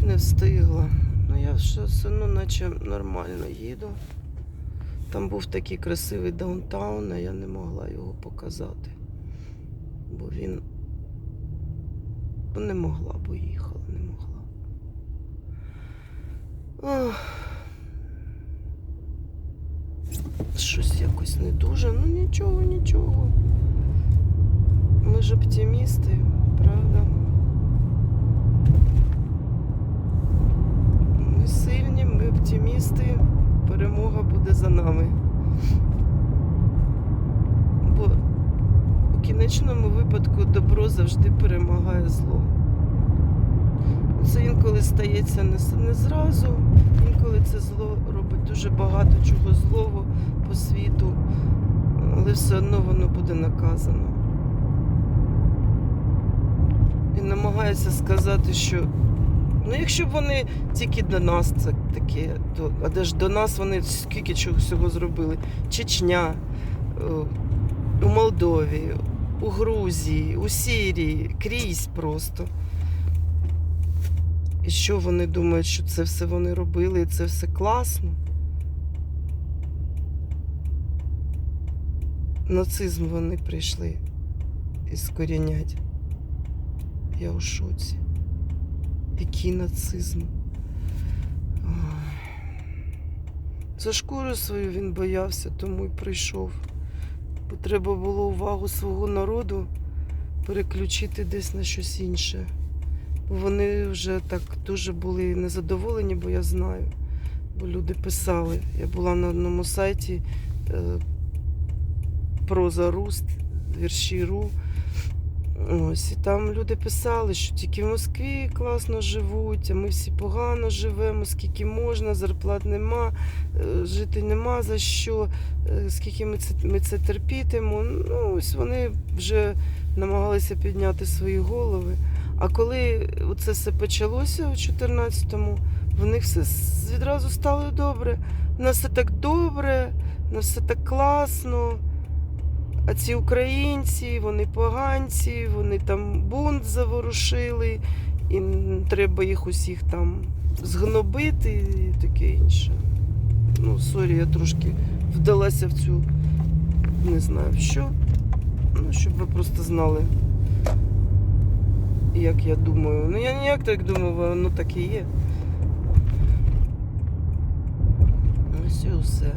Щось не встигла. Ну я все одно наче нормально їду. Там був такий красивий даунтаун, а я не могла його показати. Бо він. Не могла, бо їхала, не могла. Ох. Щось якось не дуже. Ну нічого, нічого. Ми ж оптимісти, правда? Ми сильні, ми оптимісти. Перемога буде за нами. Бо у кінечному випадку добро завжди перемагає зло. Це інколи стається не, зразу, інколи це зло робить дуже багато чого злого по світу, але все одно воно буде наказано. І намагається сказати, що ну якщо б вони тільки до нас це таке, то а де ж до нас вони скільки чого всього зробили? Чечня, е, у Молдові, у Грузії, у Сирії, крізь просто. І що вони думають, що це все вони робили, і це все класно? Нацизм вони прийшли іскорінять. Я у шоці. Який нацизм? За шкуру свою він боявся, тому й прийшов. Бо треба було увагу свого народу переключити десь на щось інше. Бо Вони вже так дуже були незадоволені, бо я знаю. Бо люди писали. Я була на одному сайті е, проза Руст, вірші Ру. Ось, і там люди писали, що тільки в Москві класно живуть, а ми всі погано живемо, скільки можна, зарплат нема, е, жити нема за що, е, скільки ми це, ми це терпітимо. Ну, ось вони вже намагалися підняти свої голови. А коли це все почалося у 14-му, в них все відразу стало добре. У нас все так добре, у нас все так класно. А ці українці, вони поганці, вони там бунт заворушили, і треба їх усіх там згнобити і таке інше. Ну, сорі, я трошки вдалася в цю, не знаю в що. Ну, щоб ви просто знали, як я думаю. Ну, я ніяк так думаю, воно так і є. Ось і все.